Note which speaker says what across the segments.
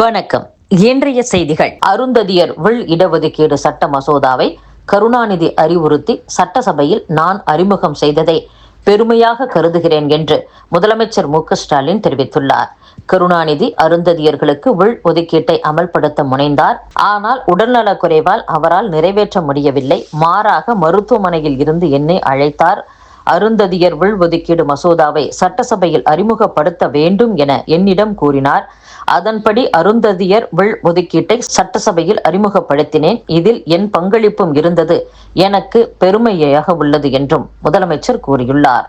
Speaker 1: வணக்கம். இன்றைய செய்திகள். அருந்ததியர் உள் இடஒதுக்கீடு சட்ட மசோதாவை கருணாநிதி அறிவுறுத்தி சட்டசபையில் நான் அறிமுகம் செய்ததை பெருமையாக கருதுகிறேன் என்று முதலமைச்சர் மு ஸ்டாலின் தெரிவித்துள்ளார். கருணாநிதி அருந்ததியர்களுக்கு உள் ஒதுக்கீட்டை அமல்படுத்த முனைந்தார். ஆனால் உடல்நலக் குறைவால் அவரால் நிறைவேற்ற முடியவில்லை. மாறாக மருத்துவமனையில் இருந்து என்னை அழைத்தார். அருந்ததியர் உள்ஒதுக்கீடு மசோதாவை சட்டசபையில் அறிமுகப்படுத்த வேண்டும் என என்னிடம் கூறினார். அதன்படி அருந்ததியர் வில் ஒதுக்கீட்டை சட்டசபையில் அறிமுகப்படுத்தினேன். இதில் என் பங்களிப்பும் இருந்தது. எனக்கு பெருமையாக உள்ளது என்றும் முதலமைச்சர் கூறியுள்ளார்.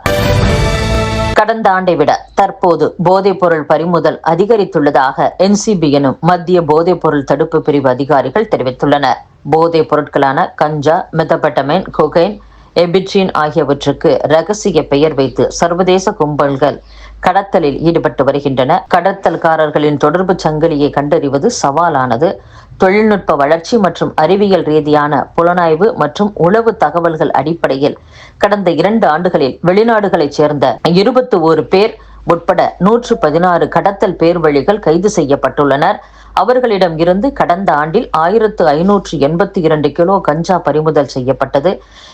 Speaker 1: கடந்த ஆண்டை விட தற்போது போதைப்பொருள் பறிமுதல் அதிகரித்துள்ளதாக என்சிபி எனும் மத்திய போதைப்பொருள் தடுப்பு பிரிவு அதிகாரிகள் தெரிவித்துள்ளனர். போதைப் பொருட்களான கஞ்சா மெத்தபட்டமைன் கொகைன் எபிட்ரின் ஆகியவற்றுக்கு ரகசிய பெயர் வைத்து சர்வதேச கும்பல்கள் கடத்தலில் ஈடுபட்டு வருகின்றன. கடத்தல்காரர்களின் தொடர்பு சங்கிலியை கண்டறிவது சவாலானது. தொழில்நுட்ப வளர்ச்சி மற்றும் அறிவியல் ரீதியான புலனாய்வு மற்றும் உளவு தகவல்கள் அடிப்படையில் கடந்த இரண்டு ஆண்டுகளில் வெளிநாடுகளைச் சேர்ந்த இருபத்தி ஒரு பேர் உட்பட நூற்று பதினாறு கடத்தல் பேர்வழிகள் கைது செய்யப்பட்டுள்ளனர். அவர்களிடம் இருந்து கடந்த ஆண்டில் ஆயிரத்து ஐநூற்று எண்பத்தி இரண்டு கிலோ கஞ்சா பறிமுதல் செய்யப்பட்டது.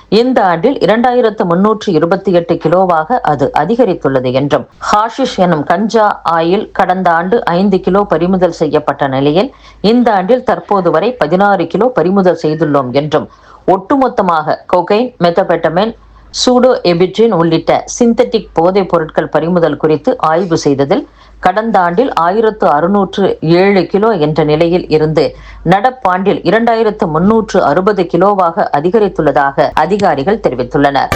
Speaker 1: இந்த ஆண்டில் இரண்டாயிரத்து முன்னூற்று இருபத்தி எட்டு கிலோவாக அது அதிகரித்துள்ளது என்றும் ஹாஷிஷ் எனும் கஞ்சா ஆயில் கடந்த ஆண்டு ஐந்து கிலோ பறிமுதல் செய்யப்பட்ட நிலையில் இந்த ஆண்டில் தற்போது வரை பதினாறு கிலோ பறிமுதல் செய்துள்ளோம் என்றும் ஒட்டுமொத்தமாக கொகைன் மெத்தபெட்டமின் சூடோ எபிட்ரின் உள்ளிட்ட சிந்தட்டிக் போதைப் பொருட்கள் பறிமுதல் குறித்து ஆய்வு செய்ததில் கடந்த ஆண்டில் ஆயிரத்து அறுநூற்று ஏழு கிலோ என்ற நிலையில் இருந்து நடப்பாண்டில் இரண்டாயிரத்து முன்னூற்று அறுபது கிலோவாக அதிகரித்துள்ளதாக அதிகாரிகள் தெரிவித்துள்ளனர்.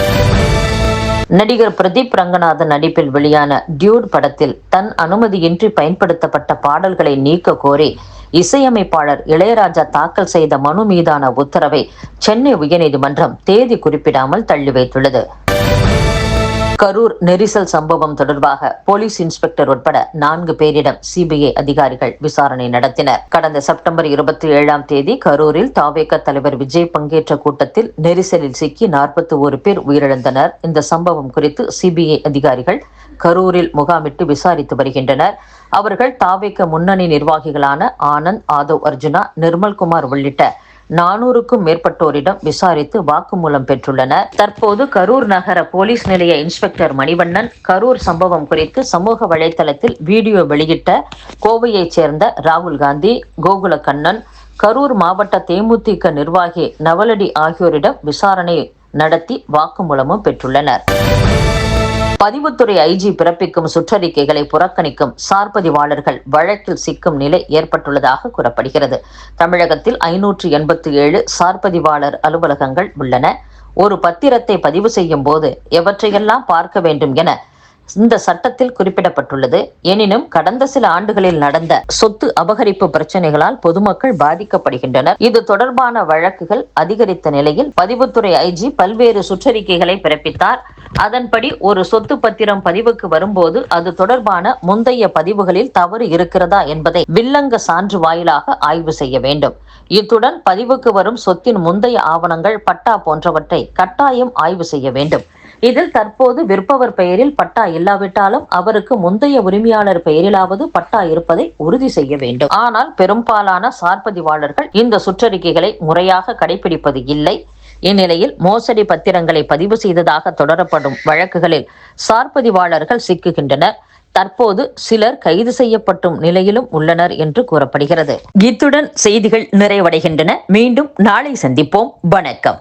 Speaker 1: நடிகர் பிரதீப் ரங்கநாதன் நடிப்பில் வெளியான டியூட் படத்தில் தன் அனுமதியின்றி பயன்படுத்தப்பட்ட பாடல்களை நீக்க கோரி இசையமைப்பாளர் இளையராஜா தாக்கல் செய்த மனு மீதான உத்தரவை சென்னை உயர்நீதிமன்றம் தேதி குறிப்பிடாமல் தள்ளி வைத்துள்ளது. கரூர் நெரிசல் சம்பவம் தொடர்பாக போலீஸ் இன்ஸ்பெக்டர் உட்பட நான்கு பேரிடம் சிபிஐ அதிகாரிகள் விசாரணை நடத்தினர். கடந்த செப்டம்பர் இருபத்தி ஏழாம் தேதி கரூரில் தாவேக தலைவர் விஜய் பங்கேற்ற கூட்டத்தில் நெரிசலில் சிக்கி நாற்பத்தி ஒரு பேர் உயிரிழந்தனர். இந்த சம்பவம் குறித்து சிபிஐ அதிகாரிகள் கரூரில் முகாமிட்டு விசாரித்து வருகின்றனர். அவர்கள் தாவேக்க முன்னணி நிர்வாகிகளான ஆனந்த் ஆதவ் அர்ஜுனா நிர்மல்குமார் உள்ளிட்ட நானூறுக்கும் மேற்பட்டோரிடம் விசாரித்து வாக்குமூலம் பெற்றுள்ளனர். தற்போது கரூர் நகர போலீஸ் நிலைய இன்ஸ்பெக்டர் மணிவண்ணன் கரூர் சம்பவம் குறித்து சமூக வலைதளத்தில் வீடியோ வெளியிட்ட கோவையைச் சேர்ந்த ராகுல் காந்தி கோகுல கண்ணன் கரூர் மாவட்ட தேமுதிக நிர்வாகி நவலடி ஆகியோரிடம் விசாரணை நடத்தி வாக்குமூலமும் பெற்றுள்ளனர். பதிவுத்துறை ஐஜி பிறப்பிக்கும் சுற்றறிக்கைகளை புறக்கணிக்கும் சார்பதிவாளர்கள் வழக்கில் சிக்கும் நிலை ஏற்பட்டுள்ளதாக கூறப்படுகிறது. தமிழகத்தில் ஐநூற்று எண்பத்தி ஏழு சார்பதிவாளர் அலுவலகங்கள் உள்ளன. ஒரு பத்திரத்தை பதிவு செய்யும் போது எவற்றையெல்லாம் பார்க்க வேண்டும் என இந்த சட்டத்தில் குறிப்பிடப்பட்டுள்ளது. எனினும் கடந்த சில ஆண்டுகளில் நடந்த சொத்து அபகரிப்பு பிரச்சனைகளால் பொதுமக்கள் பாதிக்கப்படுகின்றனர். இது தொடர்பான வழக்குகள் அதிகரித்த நிலையில் பதிவுத்துறை ஐஜி பல்வேறு சுற்றறிக்கைகளை பிறப்பித்தார். அதன்படி ஒரு சொத்து பத்திரம் பதிவுக்கு வரும்போது அது தொடர்பான முந்தைய பதிவுகளில் தவறு இருக்கிறதா என்பதை வில்லங்க சான்று வாயிலாக ஆய்வு செய்ய வேண்டும். இத்துடன் பதிவுக்கு வரும் சொத்தின் முந்தைய ஆவணங்கள் பட்டா போன்றவற்றை கட்டாயம் ஆய்வு செய்ய வேண்டும். இதில் தற்போது விற்பவர் பெயரில் பட்டா இல்லாவிட்டாலும் அவருக்கு முந்தைய உரிமையாளர் பெயரிலாவது பட்டா இருப்பதை உறுதி செய்ய வேண்டும். ஆனால் பெரும்பாலான சார்பதிவாளர்கள் இந்த சுற்றறிக்கைகளை முறையாக கடைபிடிப்பது இல்லை. இந்நிலையில் மோசடி பத்திரங்களை பதிவு செய்ததாக தொடரப்படும் வழக்குகளில் சார்பதிவாளர்கள் சிக்குகின்றனர். தற்போது சிலர் கைது செய்யப்பட்டும் நிலையிலும் உள்ளனர் என்று கூறப்படுகிறது. இத்துடன் செய்திகள் நிறைவடைகின்றன. மீண்டும் நாளை சந்திப்போம். வணக்கம்.